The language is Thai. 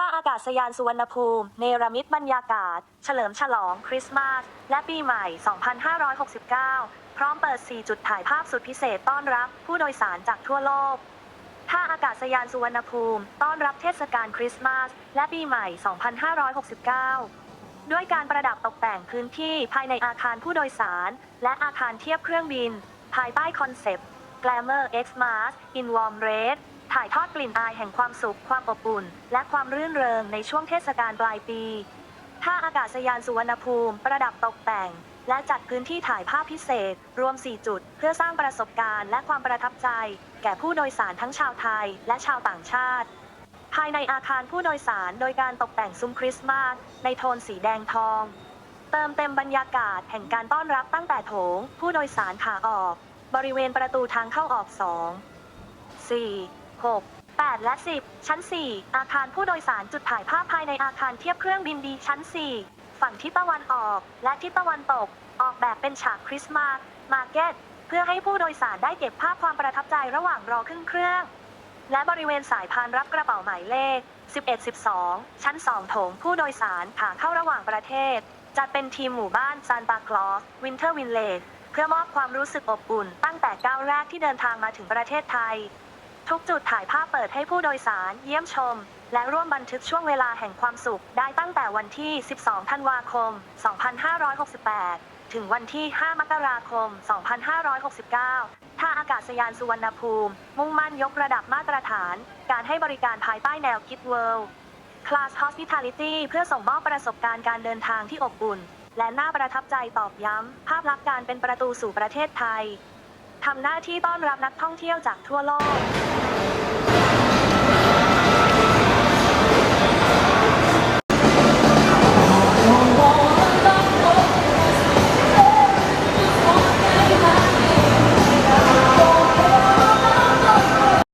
ท่าอากาศยานสุวรรณภูมิ เนรมิตบรรยากาศ เฉลิมฉลองคริสต์มาสและปีใหม่ 2569 พร้อมเปิด 4 จุดถ่ายภาพสุดพิเศษต้อนรับผู้โดยสารจากทั่วโลก ท่าอากาศยานสุวรรณภูมิ ต้อนรับเทศกาลคริสต์มาสและปีใหม่ 2569 ด้วยการประดับตกแต่งพื้นที่ภายในอาคารผู้โดยสาร และอาคารเทียบเครื่องบิน ภายใต้คอนเซปต์ Glamour X Mars in Warm Red ถ่ายทอดกลิ่นอายแห่งความสุข ความอบอุ่น และความรื่นเริงในช่วงเทศกาลปลายปี ท่าอากาศยานสุวรรณภูมิ ประดับตกแต่ง และจัดพื้นที่ถ่ายภาพพิเศษ รวม 4 จุด เพื่อสร้างประสบการณ์และความประทับใจ แก่ผู้โดยสารทั้งชาวไทย และชาวต่างชาติ ภายในอาคารผู้โดยสารโดยการตกแต่งซุ้มคริสต์มาสในโทนสีแดงทอง เติมเต็มบรรยากาศแห่งการต้อนรับตั้งแต่โถง ผู้โดยสารขาออก บริเวณประตูทางเข้าออก 2 4 6 8 และ 10 ชั้น 4 อาคารผู้โดยสารจุดถ่ายภาพภายในอาคารเทียบเครื่องบินดีชั้น 4 ฝั่งทิศตะวันออก และทิศตะวันตก ออกแบบเป็นฉากคริสต์มาสมาร์เก็ต เพื่อให้ผู้โดยสารได้เก็บภาพความประทับใจระหว่างรอขึ้นเครื่อง และบริเวณสายพานรับกระเป๋าหมายเลข 11-12 ชั้น 2 โถงผู้โดยสารขาเข้าระหว่างประเทศ จัดเป็นทีมหมู่บ้านซานตาคลอสวินเทอร์วินเลจเพื่อมอบความรู้สึกอบอุ่นตั้งแต่ก้าวแรกที่เดินทางมาถึงประเทศไทย ทุกจุดถ่ายภาพเปิดให้ผู้โดยสารเยี่ยมชม และร่วมบันทึกช่วงเวลาแห่งความสุขได้ตั้งแต่วันที่ 12 ธันวาคม 2568 ถึงวันที่ 5 มกราคม 2569 ท่าอากาศยานสุวรรณภูมิ มุ่งมั่นยกระดับมาตรฐาน การให้บริการภายใต้แนวคิด World Class Hospitality เพื่อส่งมอบประสบการณ์การเดินทางที่อบอุ่น และน่าประทับใจตอบย้ำ ภาพลักษณ์การเป็นประตูสู่ประเทศไทย ทำหน้าที่ต้อนรับนักท่องเที่ยวจากทั่วโลก